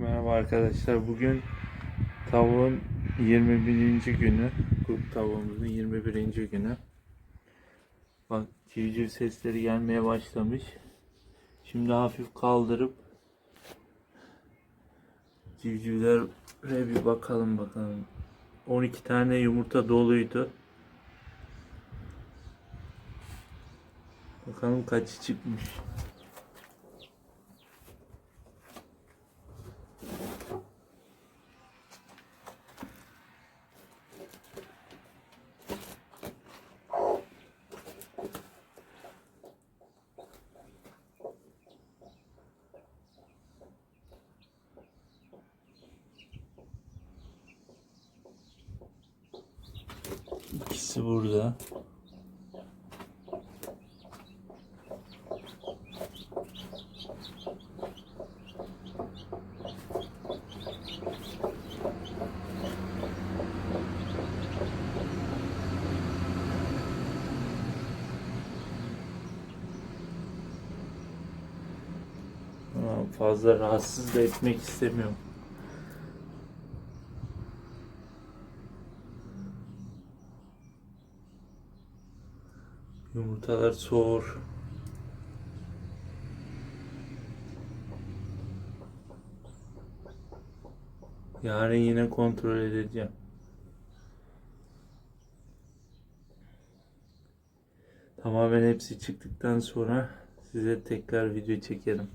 Merhaba arkadaşlar. Bugün tavuğun 21. günü. Kurt tavuğumuzun 21. günü. Bak civciv sesleri gelmeye başlamış. Şimdi hafif kaldırıp civcivlere bir bakalım bakalım. 12 tane yumurta doluydu. Bakalım kaçı çıkmış. İkisi burada. Fazla rahatsız da etmek istemiyorum. Yumurtalar soğur. Yarın yine kontrol edeceğim. Tamamen hepsi çıktıktan sonra size tekrar video çekerim.